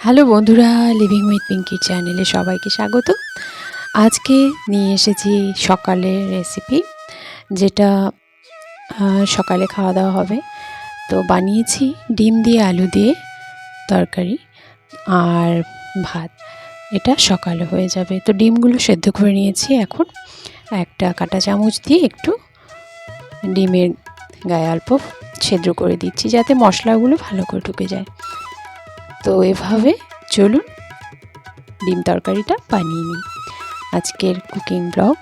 Hello বন্ধুরা living with Pinki চ্যানেলে সবাইকে স্বাগত। আজকে নিয়ে এসেছি সকালের রেসিপি যেটা সকালে খাওয়া দাওয়া হবে। তো বানিয়েছি ডিম দিয়ে আলু দিয়ে তরকারি আর ভাত। এটা সকালে হয়ে যাবে। তো ডিমগুলো সেদ্ধ করে নিয়েছি এখন। একটা কাঁটা চামচ দিয়ে একটু ডিমের গায়ে অল্প ছেদ্র করে দিচ্ছি, যাতে মশলাগুলো ভালো করে ঢুকে যায়। তো এভাবে চলুন ডিম তরকারিটা বানিয়ে নিই। আজকের কুকিং ব্লগ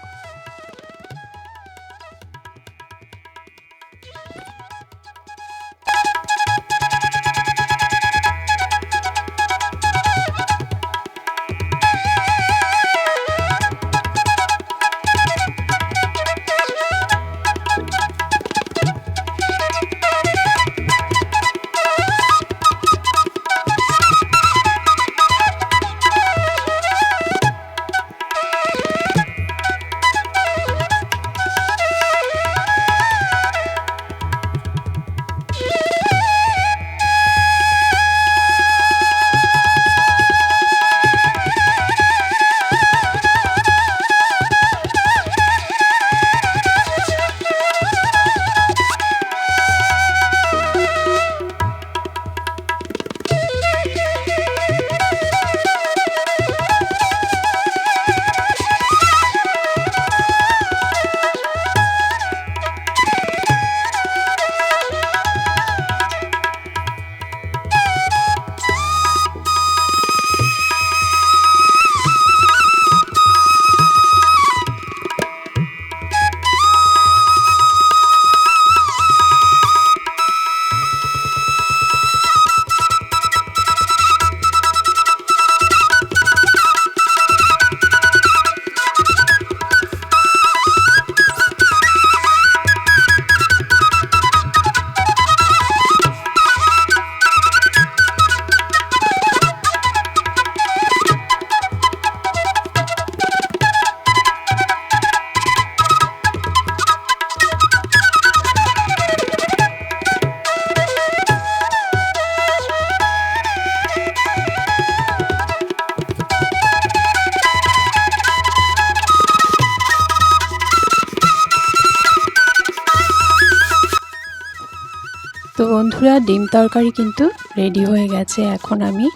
তো বন্ধুরা, ডিম তরকারি কিন্তু রেডি হয়ে গেছে। এখন আমি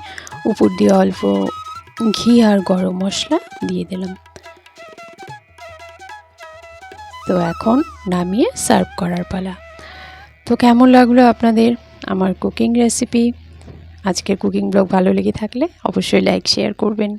উপর দিয়ে অল্প ঘি আর গরম মশলা দিয়ে দিলাম। তো এখন নামিয়ে সার্ভ করার পালা। তো কেমন লাগল আপনাদের আমার কুকিং রেসিপি আজকের কুকিং ব্লগ ভালো লেগে থাকলে অবশ্যই লাইক শেয়ার করবেন।